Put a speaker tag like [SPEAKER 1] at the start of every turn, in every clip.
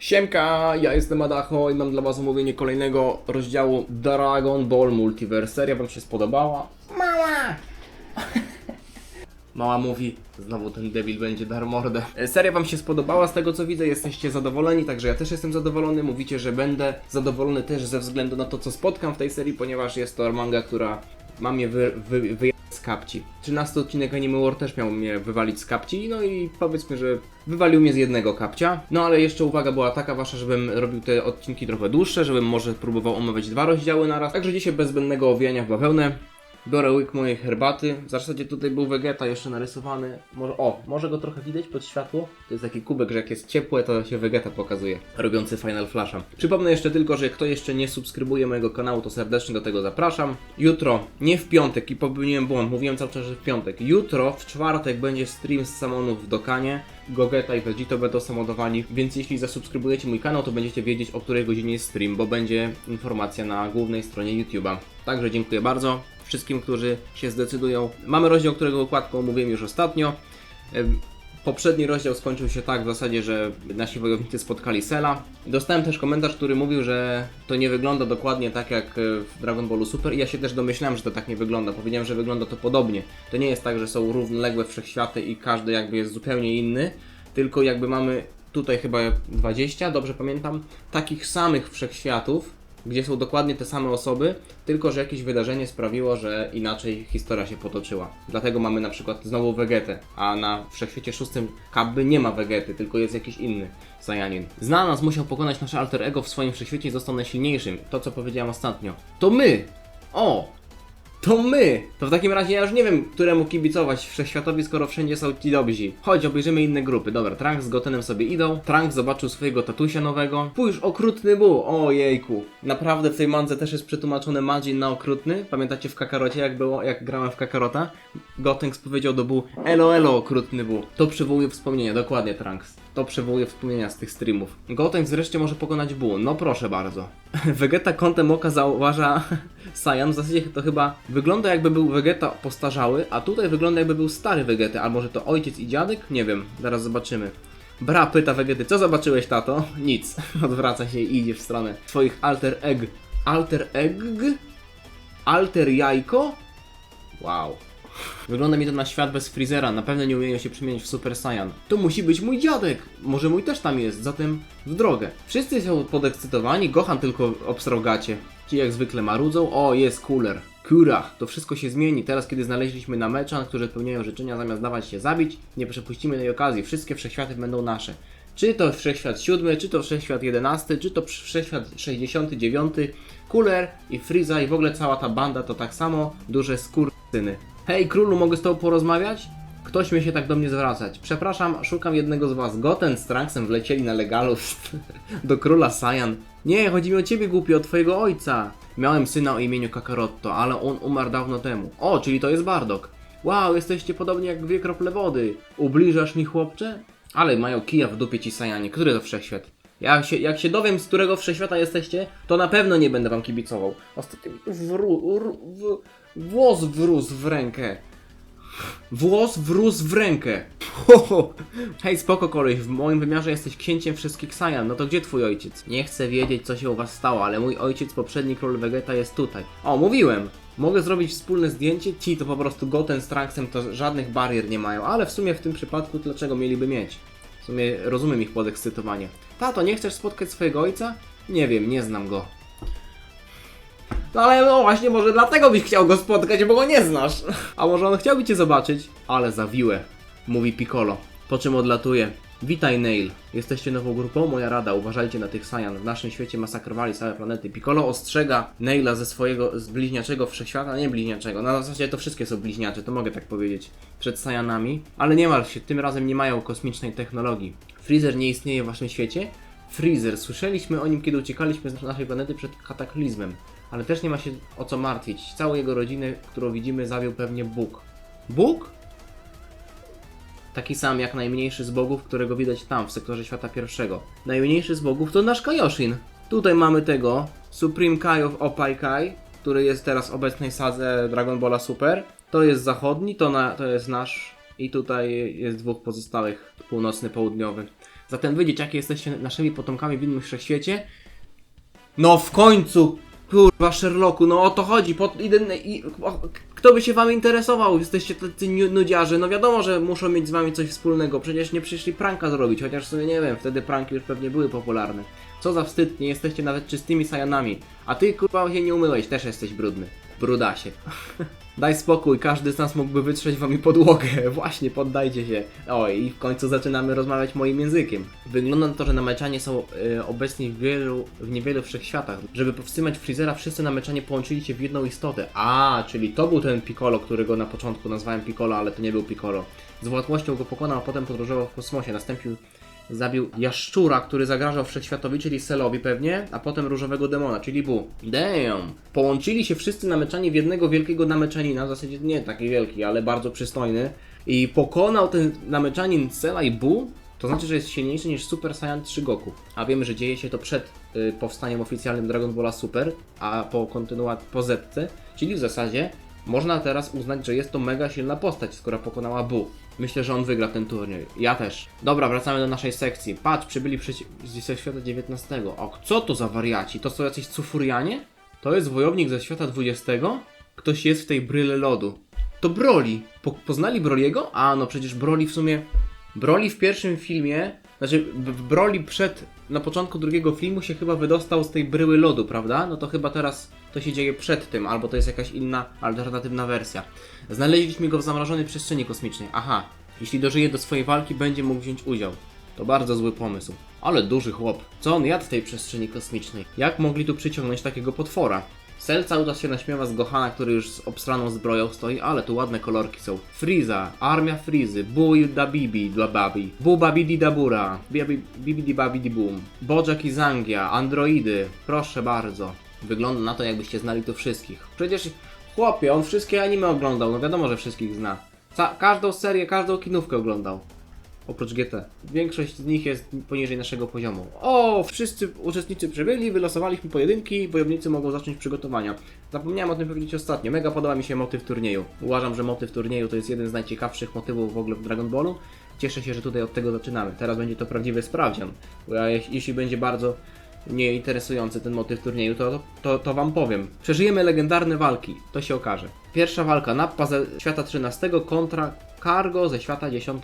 [SPEAKER 1] Siemka, ja jestem Adacho i mam dla was omówienie kolejnego rozdziału Dragon Ball Multiverse. Seria wam się spodobała? Mała! Mała mówi, znowu ten debil będzie dar mordę. E, Seria wam się spodobała, z tego co widzę jesteście zadowoleni, także ja też jestem zadowolony. Mówicie, że będę zadowolony też ze względu na to, co spotkam w tej serii, ponieważ jest to manga, która ma mnie wy, wy, wy z kapci. 13 odcinek Anime War też miał mnie wywalić z kapci, no i powiedzmy, że wywalił mnie z jednego kapcia. No ale jeszcze uwaga była taka wasza, żebym robił te odcinki trochę dłuższe, żebym może próbował omawiać dwa rozdziały na raz. Także dzisiaj bez zbędnego owijania w bawełnę. Biorę łyk mojej herbaty. W zasadzie tutaj był Vegeta jeszcze narysowany. Może, o, może go trochę widać pod światło? To jest taki kubek, że jak jest ciepłe, to się Vegeta pokazuje, robiący Final Flasha. Przypomnę jeszcze tylko, że kto jeszcze nie subskrybuje mojego kanału, to serdecznie do tego zapraszam. Jutro, nie w piątek i popełniłem błąd, mówiłem cały czas, że w piątek. Jutro, w czwartek będzie stream z Samonów w Dokanie. Gogeta i Vegito będą samodowani, więc jeśli zasubskrybujecie mój kanał, to będziecie wiedzieć o której godzinie jest stream, bo będzie informacja na głównej stronie YouTube'a. Także dziękuję bardzo wszystkim, którzy się zdecydują. Mamy rozdział, którego okładkę omówiłem już ostatnio. Poprzedni rozdział skończył się tak w zasadzie, że nasi wojownicy spotkali Sela. Dostałem też komentarz, który mówił, że to nie wygląda dokładnie tak jak e, w Dragon Ballu Super i ja się też domyślałem, że to tak nie wygląda. Powiedziałem, że wygląda to podobnie. To nie jest tak, że są równoległe wszechświaty i każdy jakby jest zupełnie inny, tylko jakby mamy tutaj chyba 20, dobrze pamiętam, takich samych wszechświatów, gdzie są dokładnie te same osoby, tylko że jakieś wydarzenie sprawiło, że inaczej historia się potoczyła. Dlatego mamy na przykład znowu Vegetę, a na wszechświecie szóstym Kabby nie ma Vegety, tylko jest jakiś inny Saiyanin. Znanas musiał pokonać nasze alter ego w swoim wszechświecie i został najsilniejszym. To co powiedziałem ostatnio. To my! O! To my! To w takim razie ja już nie wiem, któremu kibicować wszechświatowi, skoro wszędzie są ci dobrzy. Chodź, obejrzymy inne grupy. Dobra, Trunks z Gotenem sobie idą. Trunks zobaczył swojego tatusia nowego. Spójrz, okrutny był! O jejku. Naprawdę w tej mandze też jest przetłumaczony Majin na okrutny. Pamiętacie w Kakarocie, jak było, jak grałem w Kakarota? Gotenks powiedział do Bu, elo elo, okrutny był. To przywołuje wspomnienia, dokładnie Trunks. To przywołuje wspomnienia z tych streamów. Gotenks wreszcie może pokonać Bu. No proszę bardzo. Vegeta kątem oka zauważa Saiyan. W zasadzie to chyba wygląda jakby był Vegeta postarzały, a tutaj wygląda jakby był stary Vegeta. A może to ojciec i dziadek? Nie wiem, zaraz zobaczymy. Bra pyta Vegety, co zobaczyłeś tato? Nic. Odwraca się i idzie w stronę swoich alter egg. Alter egg? Alter jajko? Wow. Wygląda mi to na świat bez Freezera, na pewno nie umieją się przemienić w Super Saiyan. To musi być mój dziadek! Może mój też tam jest, zatem w drogę. Wszyscy są podekscytowani, Gohan tylko obstrał gacie. Ci jak zwykle marudzą, o jest cooler. Kura, to wszystko się zmieni. Teraz, kiedy znaleźliśmy na meczan, którzy spełniają życzenia zamiast dawać się zabić, nie przepuścimy tej okazji. Wszystkie wszechświaty będą nasze. Czy to wszechświat siódmy, czy to wszechświat jedenasty, czy to wszechświat 69, Cooler i Frieza i w ogóle cała ta banda to tak samo duże skurczyny. Hej królu, mogę z tobą porozmawiać? Ktoś mnie się tak do mnie zwracać. Przepraszam, szukam jednego z was. Goten z Trunksem wlecieli na legalu do króla Saiyan. Nie, chodzi mi o ciebie głupio, o twojego ojca. Miałem syna o imieniu Kakarotto, ale on umarł dawno temu. O, czyli to jest Bardok. Wow, jesteście podobni jak dwie krople wody. Ubliżasz mi, chłopcze? Ale mają kija w dupie ci Saiyanie. Który to wszechświat? Jak się, jak się dowiem, z którego wszechświata jesteście, to na pewno nie będę wam kibicował. Ostatnio włos wrósł w rękę. Włos wrósł w rękę. Hej, spoko koleś, w moim wymiarze jesteś księciem wszystkich Saiyan, no to gdzie twój ojciec? Nie chcę wiedzieć, co się u was stało, ale mój ojciec, poprzedni król Vegeta jest tutaj. O, mówiłem! Mogę zrobić wspólne zdjęcie? Ci to po prostu Goten z Trunksem to żadnych barier nie mają, ale w sumie w tym przypadku dlaczego mieliby mieć? W sumie rozumiem ich podekscytowanie. Tato, nie chcesz spotkać swojego ojca? Nie wiem, nie znam go. No ale no właśnie, może dlatego byś chciał go spotkać, bo go nie znasz. A może on chciałby cię zobaczyć? Ale zawiłe, mówi Piccolo. Po czym odlatuje. Witaj Nail. Jesteście nową grupą? Moja rada. Uważajcie na tych Saiyan. W naszym świecie masakrowali całe planety. Piccolo ostrzega Naila ze swojego, z bliźniaczego wszechświata. Nie bliźniaczego. Na zasadzie to wszystkie są bliźniacze, to mogę tak powiedzieć. Przed Saiyanami. Ale nie martw się, tym razem nie mają kosmicznej technologii. Freezer nie istnieje w waszym świecie? Freezer. Słyszeliśmy o nim, kiedy uciekaliśmy z naszej planety przed kataklizmem. Ale też nie ma się o co martwić. Całą jego rodzinę, którą widzimy, zawiał pewnie Bóg. Bóg? Taki sam jak najmniejszy z bogów, którego widać tam, w sektorze świata pierwszego. Najmniejszy z bogów to nasz Kaioshin. Tutaj mamy tego, Supreme Kai of Opai Kai, który jest teraz w obecnej sadze Dragon Balla Super. To jest zachodni, to, na, to jest nasz i tutaj jest dwóch pozostałych, północny, południowy. Zatem wy, dzieciaki, jesteście naszymi potomkami w innym wszechświecie. No w końcu, kurwa Sherlocku, no o to chodzi. Pod, idę, i, o, kto by się wami interesował? Jesteście tacy nu- nudziarze. No wiadomo, że muszą mieć z wami coś wspólnego. Przecież nie przyszli pranka zrobić, chociaż sobie nie wiem, wtedy pranki już pewnie były popularne. Co za wstyd, nie jesteście nawet czystymi sajanami. A ty kurwa się nie umyłeś, też jesteś brudny. Brudasie. Daj spokój, każdy z nas mógłby wytrzeć wami podłogę. Właśnie, poddajcie się. O, i w końcu zaczynamy rozmawiać moim językiem. Wygląda na to, że nameczanie są e, obecni w, wielu, w niewielu wszechświatach. Żeby powstrzymać Freezera, wszyscy nameczanie połączyli się w jedną istotę. A, czyli to był ten Piccolo, którego na początku nazwałem Piccolo, ale to nie był Piccolo. Z łatwością go pokonał, a potem podróżował w kosmosie. Nastąpił Zabił jaszczura, który zagrażał wszechświatowi, czyli Selowi pewnie, a potem różowego demona, czyli Bu. Damn! Połączyli się wszyscy nameczani w jednego wielkiego nameczanina, w zasadzie nie taki wielki, ale bardzo przystojny. I pokonał ten nameczanin Sela i Bu. To znaczy, że jest silniejszy niż Super Saiyan 3 Goku. A wiemy, że dzieje się to przed y, powstaniem oficjalnym Dragon Balla Super, a po kontynuacji po Zetce, czyli w zasadzie można teraz uznać, że jest to mega silna postać, skoro pokonała Bu. Myślę, że on wygra ten turniej. Ja też. Dobra, wracamy do naszej sekcji. Patrz, przybyli przeci- ze świata XIX. O, co to za wariaci? To są jacyś cufurianie? To jest wojownik ze świata XX? Ktoś jest w tej bryle lodu. To Broly. Po poznali Broliego? A, no przecież Broly w sumie... Broly w pierwszym filmie, znaczy B- B- Broly przed, na początku drugiego filmu się chyba wydostał z tej bryły lodu, prawda? No to chyba teraz to się dzieje przed tym, albo to jest jakaś inna, alternatywna wersja. Znaleźliśmy go w zamrożonej przestrzeni kosmicznej. Aha, jeśli dożyje do swojej walki, będzie mógł wziąć udział. To bardzo zły pomysł. Ale duży chłop. Co on jadł w tej przestrzeni kosmicznej? Jak mogli tu przyciągnąć takiego potwora? Cell cały czas się naśmiewa z Gohana, który już z obstraną zbroją stoi, ale tu ładne kolorki są. Friza, armia Frizy, Bui da Bibi dla Babi, Bu Babidi Dabura, Bibi- Bibidi Babidi Boom, Bojack i Zangia, androidy, proszę bardzo. Wygląda na to, jakbyście znali tu wszystkich. Przecież, chłopie, on wszystkie anime oglądał, no wiadomo, że wszystkich zna. Ca- każdą serię, każdą kinówkę oglądał. Oprócz GT. Większość z nich jest poniżej naszego poziomu. O, wszyscy uczestnicy przybyli, wylosowaliśmy pojedynki, bojownicy mogą zacząć przygotowania. Zapomniałem o tym powiedzieć ostatnio. Mega podoba mi się motyw turnieju. Uważam, że motyw turnieju to jest jeden z najciekawszych motywów w ogóle w Dragon Ballu. Cieszę się, że tutaj od tego zaczynamy. Teraz będzie to prawdziwy sprawdzian. Jeśli będzie bardzo nieinteresujący ten motyw turnieju, to, to, to wam powiem. Przeżyjemy legendarne walki, to się okaże. Pierwsza walka, Nappa ze świata 13 kontra Cargo ze świata 10.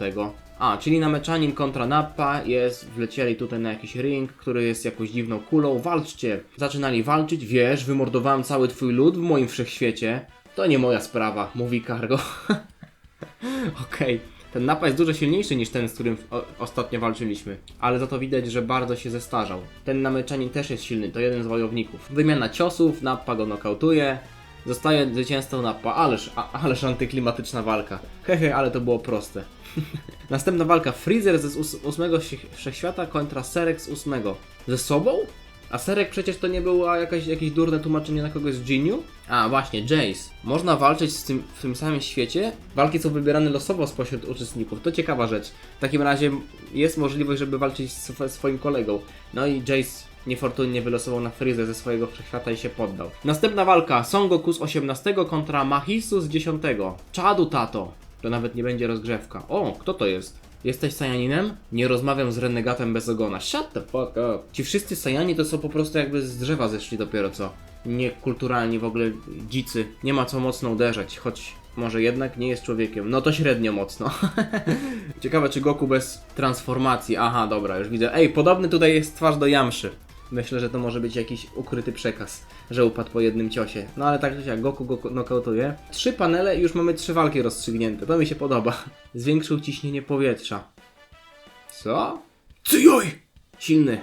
[SPEAKER 1] A, czyli nameczanin kontra Nappa jest, wlecieli tutaj na jakiś ring, który jest jakąś dziwną kulą, walczcie. Zaczynali walczyć, wiesz, wymordowałem cały twój lud w moim wszechświecie. To nie moja sprawa, mówi Cargo. Okej. Ten napad jest dużo silniejszy niż ten, z którym ostatnio walczyliśmy, ale za to widać, że bardzo się zestarzał. Ten nameczanin też jest silny, to jeden z wojowników. Wymiana ciosów, Nappa go nokautuje, zostaje zwycięzcą Nappa, ależ, a, ależ antyklimatyczna walka. Hehe, ale to było proste. Następna walka, Freezer ze ós- ósmego wsie- wszechświata kontra Serek z ósmego. Ze sobą? A Serek przecież to nie było jakaś, jakieś durne tłumaczenie na kogoś z Geniu? A, właśnie, Jace. Można walczyć z tym, w tym samym świecie? Walki są wybierane losowo spośród uczestników. To ciekawa rzecz. W takim razie jest możliwość, żeby walczyć z sw- swoim kolegą. No i Jace niefortunnie wylosował na Freezę ze swojego wszechświata i się poddał. Następna walka. Son Goku z 18 kontra Mahisu z 10. Czadu tato. To nawet nie będzie rozgrzewka. O, kto to jest? Jesteś Sajaninem? Nie rozmawiam z renegatem bez ogona. Shut the fuck up. Ci wszyscy Sajani to są po prostu jakby z drzewa zeszli dopiero co. Niekulturalni w ogóle dzicy. Nie ma co mocno uderzać, choć może jednak nie jest człowiekiem. No to średnio mocno. Ciekawe czy Goku bez transformacji. Aha, dobra, już widzę. Ej, podobny tutaj jest twarz do Jamszy. Myślę, że to może być jakiś ukryty przekaz, że upadł po jednym ciosie. No ale tak czy siak, Goku go nokautuje. Trzy panele i już mamy trzy walki rozstrzygnięte. To mi się podoba. Zwiększył ciśnienie powietrza. Co? Cyjoj! Silny.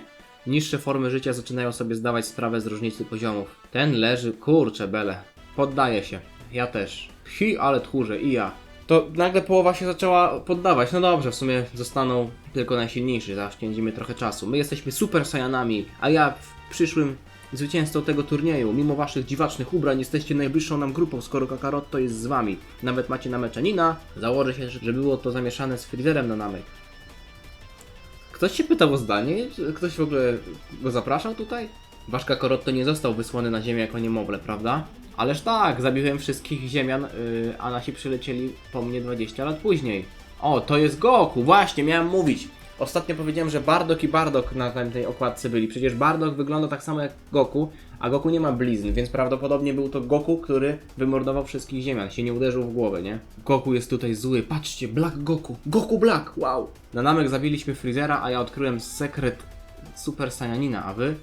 [SPEAKER 1] Niższe formy życia zaczynają sobie zdawać sprawę z różnicy poziomów. Ten leży, kurcze bele. Poddaje się. Ja też. Hi, ale tchórze, i ja. To nagle połowa się zaczęła poddawać. No dobrze, w sumie zostaną tylko najsilniejsi, zaoszczędzimy trochę czasu. My jesteśmy super Saiyanami, a ja w przyszłym zwycięzcą tego turnieju. Mimo waszych dziwacznych ubrań jesteście najbliższą nam grupą, skoro Kakarotto jest z wami. Nawet macie nameczanina. Założę się, że było to zamieszane z Freezerem na namek. Ktoś się pytał o zdanie? Ktoś w ogóle go zapraszał tutaj? Wasz Kakarotto nie został wysłany na ziemię jako niemowlę, prawda? Ależ tak, zabiłem wszystkich ziemian, yy, a nasi przylecieli po mnie 20 lat później. O, to jest Goku, właśnie, miałem mówić. Ostatnio powiedziałem, że Bardock i Bardock na tej okładce byli. Przecież Bardock wygląda tak samo jak Goku, a Goku nie ma blizn, więc prawdopodobnie był to Goku, który wymordował wszystkich ziemian, się nie uderzył w głowę, nie? Goku jest tutaj zły, patrzcie, Black Goku, Goku Black, wow! Na namek zabiliśmy Freezera, a ja odkryłem sekret Super Saiyanina, a wy?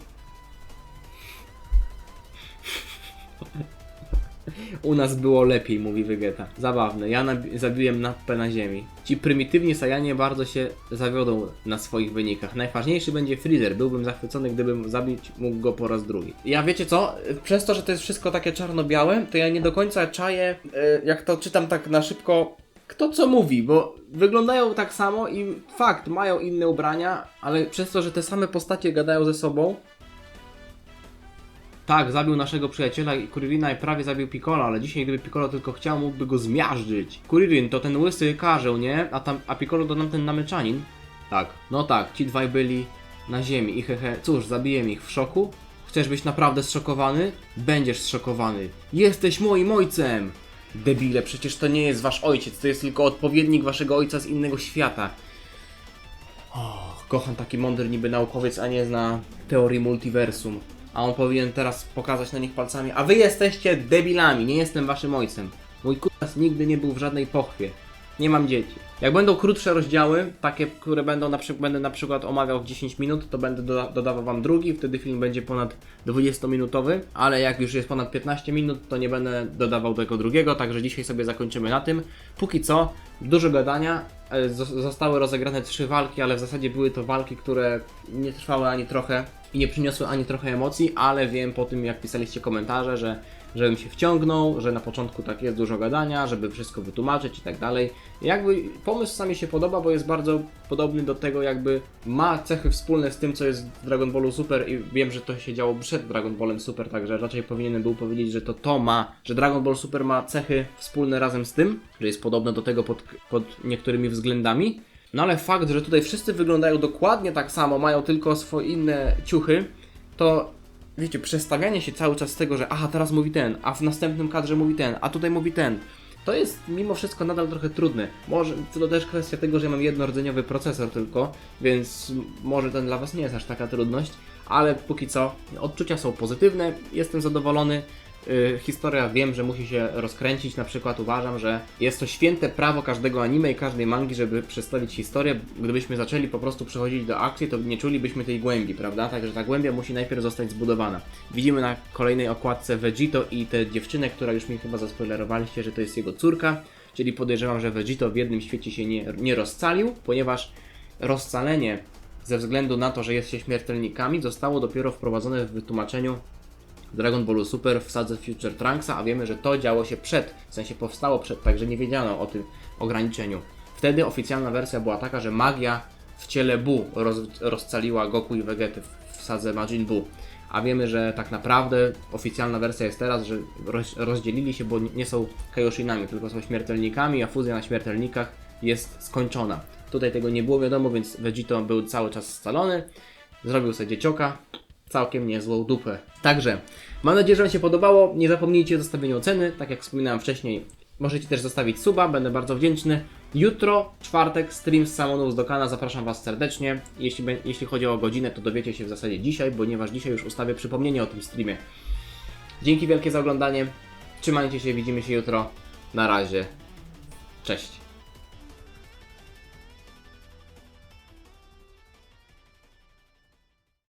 [SPEAKER 1] U nas było lepiej, mówi Vegeta. Zabawne. Ja zabiłem nappę na ziemi. Ci prymitywni Saiyanie bardzo się zawiodą na swoich wynikach. Najważniejszy będzie Freezer. Byłbym zachwycony, gdybym zabić mógł go po raz drugi. Ja wiecie co? Przez to, że to jest wszystko takie czarno-białe, to ja nie do końca czaję, e, jak to czytam tak na szybko, kto co mówi, bo wyglądają tak samo i fakt, mają inne ubrania, ale przez to, że te same postacie gadają ze sobą, tak, zabił naszego przyjaciela i Kuririna i prawie zabił Piccolo, ale dzisiaj gdyby Piccolo tylko chciał, mógłby go zmiażdżyć. Kuririn to ten łysy karzeł, nie? A, tam, a Piccolo to tamten namyczanin. Tak, no tak, ci dwaj byli na ziemi i hehe, cóż, zabiłem ich w szoku. Chcesz być naprawdę zszokowany? Będziesz zszokowany. Jesteś moim ojcem! Debile, przecież to nie jest wasz ojciec, to jest tylko odpowiednik waszego ojca z innego świata. Och, kocham taki mądry niby naukowiec, a nie zna teorii multiversum. A on powinien teraz pokazać na nich palcami. A wy jesteście debilami, nie jestem waszym ojcem. Mój kutas nigdy nie był w żadnej pochwie. Nie mam dzieci. Jak będą krótsze rozdziały, takie, które będą na przykład, będę na przykład omawiał w 10 minut, to będę doda dodawał wam drugi, wtedy film będzie ponad 20-minutowy, ale jak już jest ponad 15 minut, to nie będę dodawał tego drugiego, także dzisiaj sobie zakończymy na tym. Póki co, dużo gadania, e, zos- zostały rozegrane trzy walki, ale w zasadzie były to walki, które nie trwały ani trochę i nie przyniosły ani trochę emocji, ale wiem po tym, jak pisaliście komentarze, że żebym się wciągnął, że na początku tak jest dużo gadania, żeby wszystko wytłumaczyć i tak dalej. Jakby pomysł sami się podoba, bo jest bardzo podobny do tego, jakby ma cechy wspólne z tym, co jest w Dragon Ballu Super i wiem, że to się działo przed Dragon Ballem Super, także raczej powinienem był powiedzieć, że to to ma, że Dragon Ball Super ma cechy wspólne razem z tym, że jest podobne do tego pod, pod niektórymi względami. No ale fakt, że tutaj wszyscy wyglądają dokładnie tak samo, mają tylko swoje inne ciuchy, to wiecie, przestawianie się cały czas z tego, że aha, teraz mówi ten, a w następnym kadrze mówi ten, a tutaj mówi ten. To jest mimo wszystko nadal trochę trudne. Może to też kwestia tego, że ja mam jednorodzeniowy procesor tylko, więc może ten dla Was nie jest aż taka trudność, ale póki co odczucia są pozytywne, jestem zadowolony. Yy, historia wiem, że musi się rozkręcić. Na przykład uważam, że jest to święte prawo każdego anime i każdej mangi, żeby przedstawić historię. Gdybyśmy zaczęli po prostu przechodzić do akcji, to nie czulibyśmy tej głębi, prawda? Także ta głębia musi najpierw zostać zbudowana. Widzimy na kolejnej okładce Vegito i tę dziewczynę, która już mi chyba zaspoilerowaliście, że to jest jego córka. Czyli podejrzewam, że Vegito w jednym świecie się nie, nie rozcalił, ponieważ rozcalenie ze względu na to, że jest się śmiertelnikami, zostało dopiero wprowadzone w wytłumaczeniu Dragon Ballu Super w sadze Future Trunksa, a wiemy, że to działo się przed, w sensie powstało przed, także nie wiedziano o tym ograniczeniu. Wtedy oficjalna wersja była taka, że magia w ciele Bu roz, rozcaliła Goku i Vegetę w, sadze Majin Buu. A wiemy, że tak naprawdę oficjalna wersja jest teraz, że roz, rozdzielili się, bo nie są Kaioshinami, tylko są śmiertelnikami, a fuzja na śmiertelnikach jest skończona. Tutaj tego nie było wiadomo, więc Vegito był cały czas scalony, zrobił sobie dziecioka, całkiem niezłą dupę. Także, mam nadzieję, że Wam się podobało. Nie zapomnijcie o zostawieniu oceny, tak jak wspominałem wcześniej. Możecie też zostawić suba, będę bardzo wdzięczny. Jutro, czwartek, stream z Samonów z Dokana, zapraszam Was serdecznie. Jeśli, jeśli chodzi o godzinę, to dowiecie się w zasadzie dzisiaj, ponieważ dzisiaj już ustawię przypomnienie o tym streamie. Dzięki wielkie za oglądanie, trzymajcie się, widzimy się jutro. Na razie, cześć.